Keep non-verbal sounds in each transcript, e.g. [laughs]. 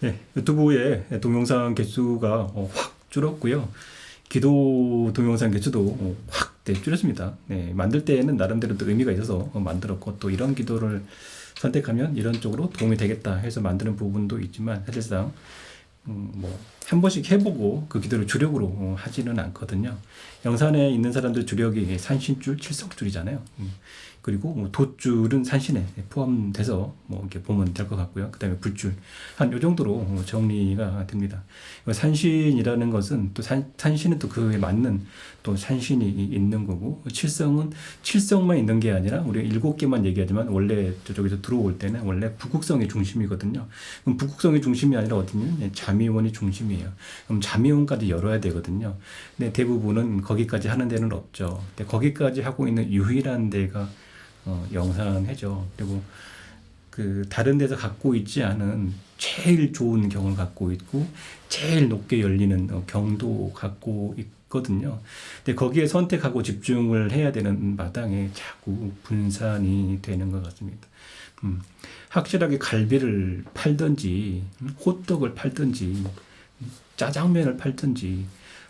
네, 유튜브에 동영상 개수가 어, 확 줄었고요. 기도 동영상 개수도 어, 확 네, 줄였습니다. 네, 만들 때에는 나름대로 또 의미가 있어서 어, 만들었고 또 이런 기도를 선택하면 이런 쪽으로 도움이 되겠다 해서 만드는 부분도 있지만 사실상 음, 뭐 한 번씩 해보고 그 기도를 주력으로 어, 하지는 않거든요. 영산에 있는 사람들 주력이 산신줄, 칠성줄이잖아요. 음, 그리고 뭐 돛줄은 산신에 포함돼서 뭐 이렇게 보면 될 것 같고요. 그다음에 불줄 한 요 정도로 어, 정리가 됩니다. 산신이라는 것은 또 산, 산신은 또 그에 맞는 또 산신이 있는 거고 칠성은 칠성만 있는 게 아니라 우리 일곱 개만 얘기하지만 원래 저쪽에서 들어올 때는 원래 북극성이 중심이거든요. 그럼 북극성이 중심이 아니라 어디냐? 자미원이 중심이 에요. 그럼 자미원까지 열어야 되거든요. 근데 대부분은 거기까지 하는 데는 없죠. 근데 거기까지 하고 있는 유일한 데가 어, 영산해죠. 그리고 그 다른 데서 갖고 있지 않은 제일 좋은 경을 갖고 있고 제일 높게 열리는 어, 경도 갖고 있거든요. 근데 거기에 선택하고 집중을 해야 되는 마당에 자꾸 분산이 되는 것 같습니다. 음, 확실하게 갈비를 팔든지 음, 호떡을 팔든지 음, 짜장면을 팔든지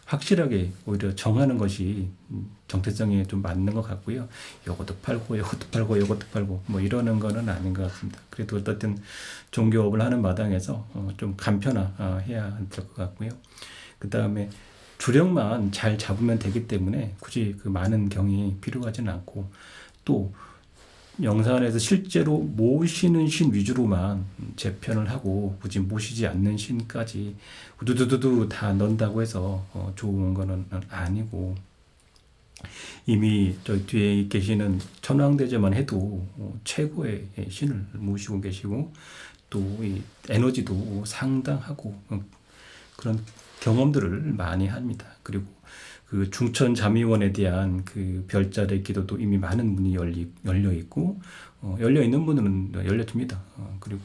확실하게 오히려 정하는 것이 음, 정체성에 좀 맞는 것 같고요. 요것도 팔고 요것도 팔고 요것도 팔고 뭐 이러는 거는 아닌 것 같습니다. 그래도 어쨌든 종교업을 하는 마당에서 어, 좀 간편화해야 될 것 같고요. 그 다음에 주력만 잘 잡으면 되기 때문에 굳이 그 많은 경이 필요하지는 않고 또 영산에서 실제로 모시는 신 위주로만 재편을 하고 굳이 모시지 않는 신까지 두두두두 다 넣는다고 해서 어, 좋은 거는 아니고. 이미 저 뒤에 계시는 천왕대제만 해도 어, 최고의 신을 모시고 계시고 또이 에너지도 상당하고 어, 그런 경험들을 많이 합니다. 그리고 그 중천 자미원에 대한 그 별자리 기도도 이미 많은 문이 열리, 열려 있고 어, 열려 있는 분은 열려둡니다. 어, 그리고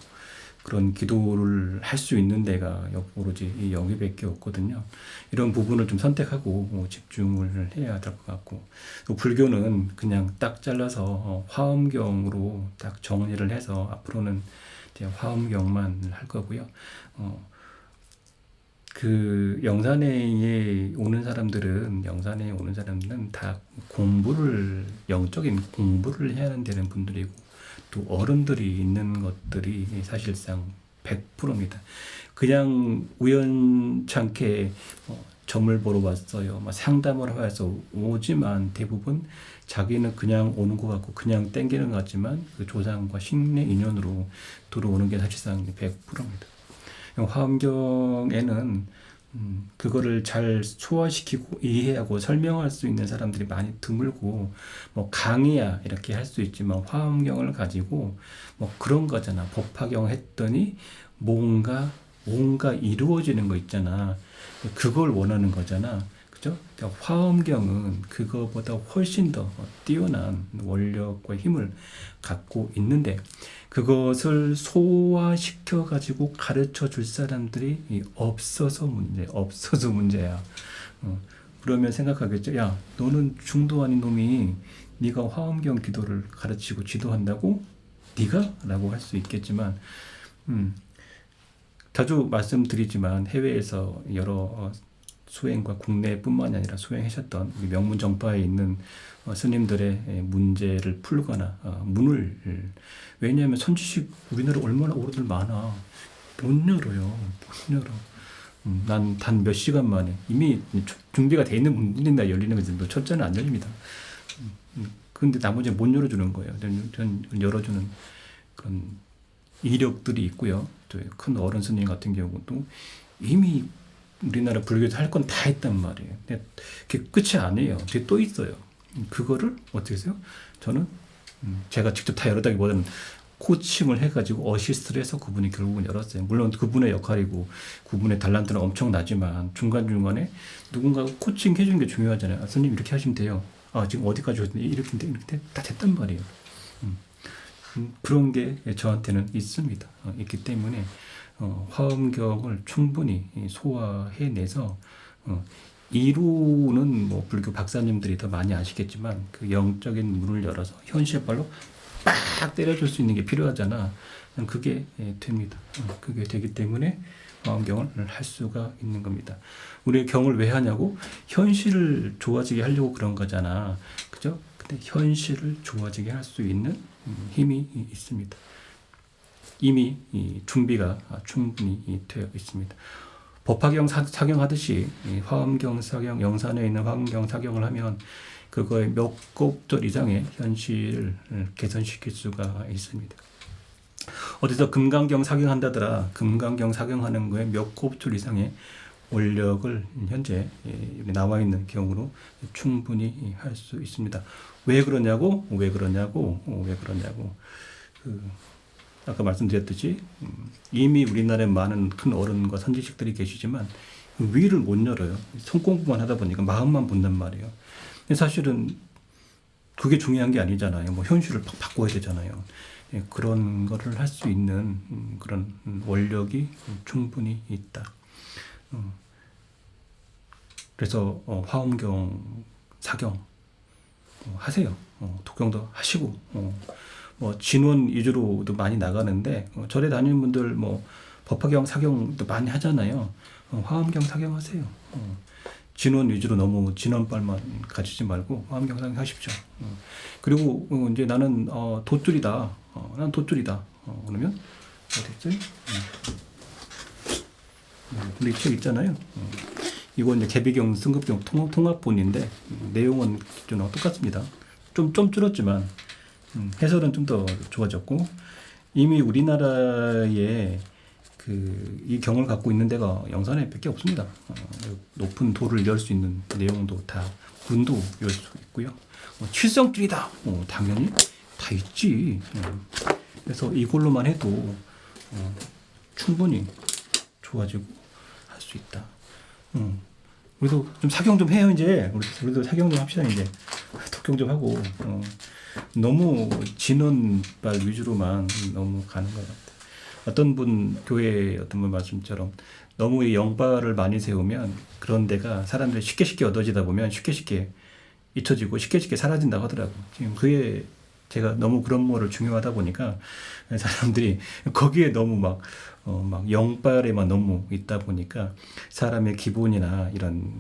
그런 기도를 할 수 있는 데가 오로지 이 여기밖에 없거든요. 이런 부분을 좀 선택하고 어, 집중을 해야 될 것 같고 또 불교는 그냥 딱 잘라서 어, 화엄경으로 딱 정리를 해서 앞으로는 이제 화엄경만 할 거고요. 어, 그 영산에 오는 사람들은 영산에 오는 사람들은 다 공부를 영적인 공부를 해야 되는 분들이고 또 어른들이 있는 것들이 사실상 100%입니다. 그냥 우연찮게 어, 점을 보러 왔어요. 막 상담을 해서 오지만 대부분 자기는 그냥 오는 것 같고 그냥 땡기는 것 같지만 그 조상과 신의 인연으로 들어오는 게 사실상 100%입니다. 화엄경에는 음, 그거를 잘 소화시키고 이해하고 설명할 수 있는 사람들이 많이 드물고 뭐 강의야 이렇게 할 수 있지만 화엄경을 가지고 뭐 그런 거잖아. 법화경 했더니 뭔가 뭔가 이루어지는 거 있잖아. 그걸 원하는 거잖아 그죠? 그러니까 화엄경은 그거보다 훨씬 더 뛰어난 원력과 힘을 갖고 있는데 그것을 소화시켜 가지고 가르쳐 줄 사람들이 없어서 문제, 없어서 문제야. 어, 그러면 생각하겠죠. 야, 너는 중도 아닌 놈이 네가 화엄경 기도를 가르치고 지도한다고? 네가?라고 할 수 있겠지만, 음, 자주 말씀드리지만 해외에서 여러 수행과 국내뿐만이 아니라 수행하셨던 명문 정파에 있는 어, 스님들의 문제를 풀거나 어, 문을 왜냐하면 선지식 우리나라 얼마나 어른들 많아. 못 열어요. 못 열어. 음, 난단 몇 시간 만에. 이미 준비가 돼 있는 문인다 열리는 거지 뭐 첫째는 안 열립니다. 음, 음, 근데 나머지는 못 열어주는 거예요. 전 열어주는 그런 이력들이 있고요. 또 큰 어른 스님 같은 경우도 이미 우리나라 불교에서 할건 다 했단 말이에요. 근데 그게 끝이 아니에요. 뒤에 또 있어요. 그거를 어떻게 해요? 저는 음, 제가 직접 다 열었다기보다는 코칭을 해가지고 어시스트를 해서 그분이 결국은 열었어요. 물론 그분의 역할이고 그분의 달란트는 엄청나지만 중간중간에 누군가 코칭 해주는 게 중요하잖아요. 아, 선생님 이렇게 하시면 돼요. 아, 지금 어디까지 오셨는데 이렇게 돼, 이렇게 돼? 다 됐단 말이에요. 음, 음, 그런 게 저한테는 있습니다. 어, 있기 때문에 어, 화엄경을 충분히 소화해내서 어, 이루는 뭐 불교 박사님들이 더 많이 아시겠지만 그 영적인 문을 열어서 현실발로 빡 때려줄 수 있는 게 필요하잖아. 그게 예, 됩니다. 어, 그게 되기 때문에 화엄경을 할 수가 있는 겁니다. 우리 경을 왜 하냐고? 현실을 좋아지게 하려고 그런 거잖아. 그죠? 근데 현실을 좋아지게 할 수 있는 음, 힘이 있습니다. 이미 이 준비가 충분히 되어 있습니다. 법화경 사- 사경하듯이 이 화엄경 사경 영산에 있는 화엄경 사경을 하면 그거의 몇 곡절 이상의 현실을 개선시킬 수가 있습니다. 어디서 금강경 사경한다더라. 금강경 사경하는 거에 몇 곡절 이상의 원력을 현재 나와 있는 경우로 충분히 할 수 있습니다. 왜 그러냐고? 왜 그러냐고? 어, 왜 그러냐고? 그 아까 말씀드렸듯이 음, 이미 우리나라에 많은 큰 어른과 선지식들이 계시지만 위를 못 열어요. 손공부만 하다 보니까 마음만 본단 말이에요. 근데 사실은 그게 중요한 게 아니잖아요. 뭐 현실을 팍 바꿔야 되잖아요. 예, 그런 거를 할 수 있는 음, 그런 음, 원력이 충분히 있다. 음, 그래서 어, 화엄경, 사경 어, 하세요. 어, 독경도 하시고 어, 뭐 진원 위주로도 많이 나가는데 어, 절에 다니는 분들 뭐 법화경, 사경도 많이 하잖아요. 어, 화엄경, 사경 하세요. 어, 진원 위주로 너무 진원빨만 가지지 말고 화엄경, 사경 하십시오. 어, 그리고 어, 이제 나는 어, 돗줄이다. 어, 난 돗줄이다. 어, 그러면 어디 있지? 음, 우리 책 있잖아요. 어, 이거 이제 개비경 승급경 통합, 통합본인데 음, 내용은 좀 똑같습니다. 좀 좀 줄었지만 음, 해설은 좀 더 좋아졌고 이미 우리나라에 그이 경을 갖고 있는 데가 영산에 밖에 없습니다. 어, 높은 돌을 열 수 있는 내용도 다 군도 열 수 있고요. 어, 칠성줄이다. 어, 당연히 다 있지. 음. 그래서 이걸로만 해도 어, 충분히 좋아지고 할 수 있다. 음. 우리도 좀 사경 좀 해요 이제. 우리, 우리도 사경 좀 합시다 이제. [laughs] 독경 좀 하고. 어. 너무 진원발 위주로만 너무 가는 것 같아요. 어떤 분 교회 어떤 분 말씀처럼 너무 이 영발을 많이 세우면 그런 데가 사람들이 쉽게 쉽게 얻어지다 보면 쉽게 쉽게 잊혀지고 쉽게 쉽게 사라진다고 하더라고. 지금 그게 제가 너무 그런 거를 중요하다 보니까 [laughs] 사람들이 거기에 너무 막, 어, 막 영발에만 너무 있다 보니까 사람의 기본이나 이런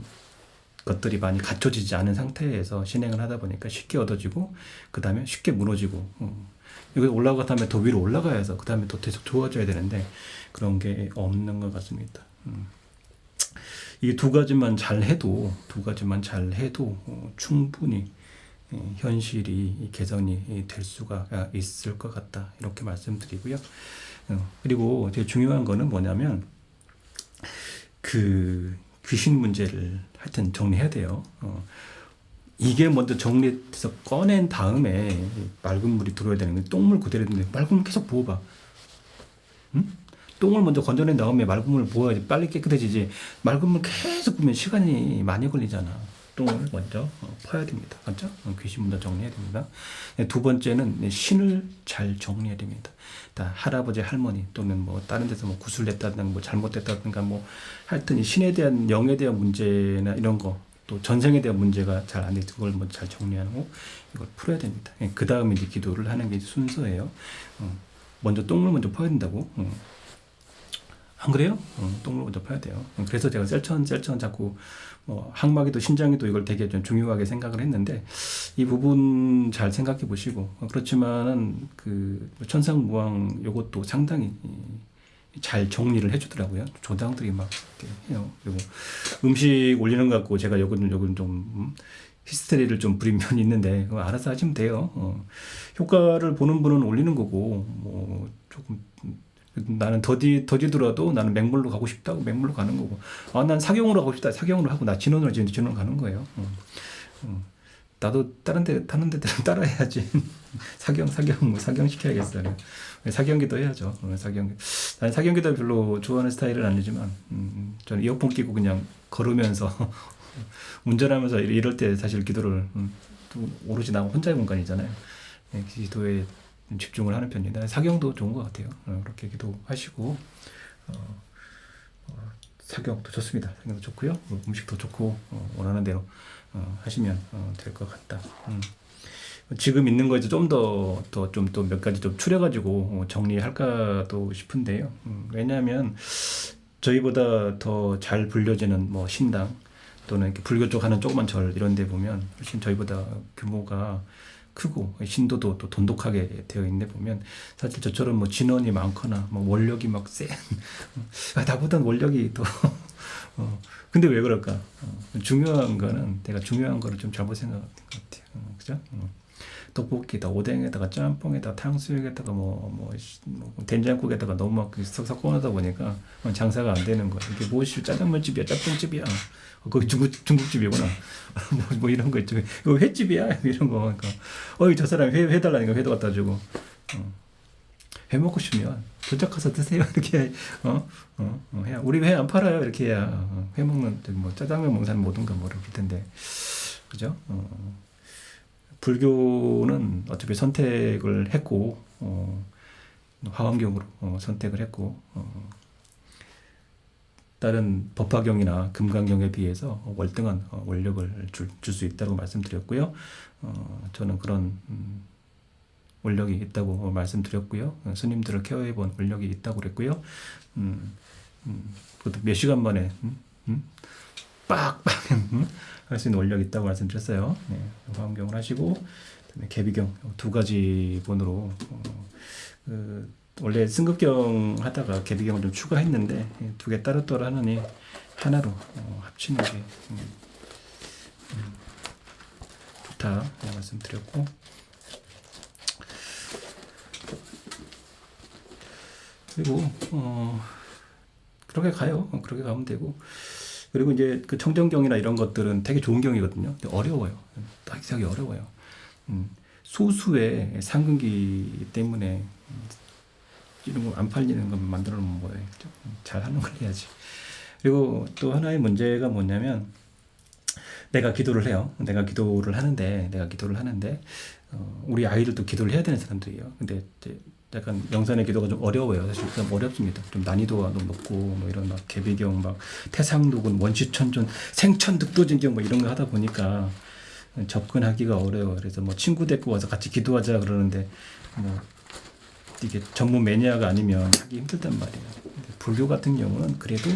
것들이 많이 갖춰지지 않은 상태에서 진행을 하다 보니까 쉽게 얻어지고 그 다음에 쉽게 무너지고 어. 여기 올라가다 하면 더 위로 올라가야 해서 그 다음에 또 계속 좋아져야 되는데 그런 게 없는 것 같습니다. 음. 이게 두 가지만 잘 해도 두 가지만 잘 해도 어, 충분히 예, 현실이 개선이 될 수가 있을 것 같다 이렇게 말씀드리고요. 어, 그리고 되게 중요한 거는 뭐냐면 그 귀신 문제를 하여튼 정리해야 돼요. 어, 이게 먼저 정리해서 꺼낸 다음에 맑은 물이 들어야 되는 게 똥물 그대로 있는데 맑은 물 계속 부어봐. 응? 똥을 먼저 건져낸 다음에 맑은 물을 부어야지 빨리 깨끗해지지. 맑은 물 계속 부으면 시간이 많이 걸리잖아. 똥을 먼저 어, 퍼야 됩니다. 맞죠? 어, 귀신 먼저 정리해야 됩니다. 네, 두 번째는 네, 신을 잘 정리해야 됩니다. 다 할아버지, 할머니 또는 뭐 다른 데서 뭐 구술됐다든가 뭐 잘못됐다든가 뭐 하여튼 이 신에 대한 영에 대한 문제나 이런 거 또 전생에 대한 문제가 잘 안 돼, 그걸 먼저 잘 정리하고 이걸 풀어야 됩니다. 그 다음에 이제 기도를 하는 게 순서예요. 어, 먼저 똥을 먼저 퍼야 된다고. 어. 안 그래요? 어, 먼저 퍼야 돼요. 어, 그래서 제가 셀천 셀천 자꾸 뭐 항마기도 신장기도 이걸 되게 좀 중요하게 생각을 했는데 이 부분 잘 생각해 보시고 어, 그렇지만은 그 천상무왕 요것도 상당히 잘 정리를 해주더라고요. 조장들이 막 해요. 그리고 음식 올리는 것 같고 제가 요건 요건 좀 음, 히스테리를 좀 부린 면이 있는데 알아서 하시면 돼요. 어. 효과를 보는 분은 올리는 거고 뭐 조금 나는 더디 더디더라도 나는 맹물로 가고 싶다고 맹물로 가는 거고 아난 사경으로 가고 싶다 사경으로 하고 나 진원으로 지금 진원 가는 거예요. 어. 어. 나도 다른 데 타는 데들은 [laughs] 따라해야지 사경 사경 뭐 사경 시켜야겠어요. 사경기도 해야죠. 어, 사경기. 난 사경기도 별로 좋아하는 스타일은 아니지만 음, 저는 이어폰 끼고 그냥 걸으면서 [laughs] 운전하면서 이럴- 때 사실 기도를 음, 또 오로지 나 혼자의 공간이잖아요. 네, 기도에 집중을 하는 편입니다. 사경도 좋은 것 같아요. 어, 그렇게 기도하시고 어, 어, 사경도 좋습니다. 사경도 좋고요. 뭐 음식도 좋고 어, 원하는 대로 어, 하시면 어, 될것 같다. 음. 지금 있는 거에서 좀 더 더 좀 또 몇 가지 좀 추려가지고 어, 정리할까도 싶은데요. 음, 왜냐하면 저희보다 더 잘 불려지는 뭐 신당 또는 불교 쪽 하는 조그만 절 이런 데 보면 훨씬 저희보다 규모가 크고 신도도 또 돈독하게 되어 있는 데 보면 사실 저처럼 뭐 진원이 많거나 뭐 원력이 막센 [laughs] 아, 나보단 원력이 더 [laughs] 어, 근데 왜 그럴까? 어, 중요한 거는 내가 중요한 거를 좀 잘못 생각한 것 같아요. 어, 그죠? 어. 떡볶이다, 오뎅에다가 짬뽕에다가 탕수육에다가 뭐, 뭐, 씨, 뭐 된장국에다가 너무 막 섞어 섞어놓다 보니까 어, 장사가 안 되는 거야. 이게 무엇이 짜장면집이야, 짬뽕집이야. 어, 거기 중국 중국집이구나. [laughs] 뭐, 뭐 이런 거 있죠. 이거 횟집이야, [laughs] 이런 거. 그러니까 어이 저 사람 회 해달라니까 회도 갖다 주고. 어. 회 먹고 싶으면 도착 가서 드세요 [laughs] 이렇게 어? 어, 어 해야 우리 회 안 팔아요 이렇게 해야 어, 회 먹는 뭐 짜장면 먹는 사람 뭐든가 뭐를 볼 텐데 그죠? 어, 불교는 어차피 선택을 했고 어, 화엄경으로 어, 선택을 했고 어, 다른 법화경이나 금강경에 비해서 월등한 어, 원력을 줄 수 있다고 말씀드렸고요. 어, 저는 그런 음, 원력이 있다고 말씀드렸고요. 어, 스님들을 케어해본 원력이 있다고 그랬고요. 음, 음, 그것도 몇 시간 만에 음, 음, 빡빡 [laughs] 음, 할수 있는 원력이 있다고 말씀드렸어요. 네, 화엄경을 하시고 개비경 두 가지 본으로 어, 그, 원래 승급경 하다가 개비경을 좀 추가했는데 두 개 따로따로 하느니 하나로 어, 합치는 게 음, 음, 좋다 네, 말씀드렸고 그리고 어 그렇게 가요. 어, 그렇게 가면 되고 그리고 이제 그 청정경이나 이런 것들은 되게 좋은 경이거든요. 근데 어려워요. 딱하기 어려워요. 음, 소수의 상근기 때문에 이런 거 안 팔리는 거 만들어 뭐해. 그죠? 잘 하는 걸 해야지. 그리고 또 하나의 문제가 뭐냐면 내가 기도를 해요. 내가 기도를 하는데 내가 기도를 하는데 어, 우리 아이들도 기도를 해야 되는 사람들이에요. 근데 약간 영산의 기도가 좀 어려워요. 사실 좀 어렵습니다. 좀 난이도가 너무 높고 뭐 이런 막 개비경 막 태상도군 원시천존 생천득도진경 뭐 이런 거 하다 보니까 접근하기가 어려워. 그래서 뭐 친구 데리고 와서 같이 기도하자 그러는데 뭐 이게 전문 매니아가 아니면 하기 힘들단 말이에요. 불교 같은 경우는 그래도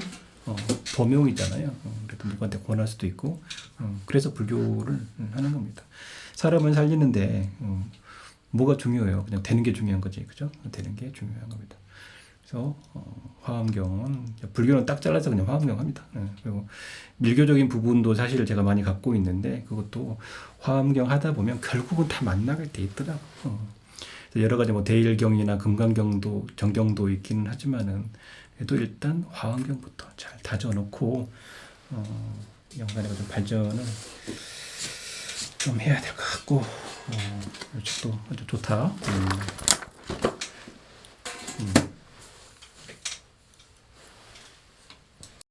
어, 범용이잖아요. 어, 그래도 누구한테 권할 수도 있고, 어, 그래서 불교를 하는 겁니다. 사람을 살리는데 어, 뭐가 중요해요? 그냥 되는 게 중요한 거지, 그죠? 되는 게 중요한 겁니다. 그래서 어, 화엄경은 불교는 딱 잘라서 그냥 화엄경 합니다. 네, 그리고 밀교적인 부분도 사실 제가 많이 갖고 있는데 그것도 화엄경 하다 보면 결국은 다 만나게 돼 있더라고. 어. 여러 가지 뭐 대일경이나 금강경도 정경도 있기는 하지만은 그래도 일단 화엄경부터 잘 다져놓고 어, 영산이가 좀 발전을 좀 해야 될 것 같고 어, 이쪽도 아주 좋다. 음. 음.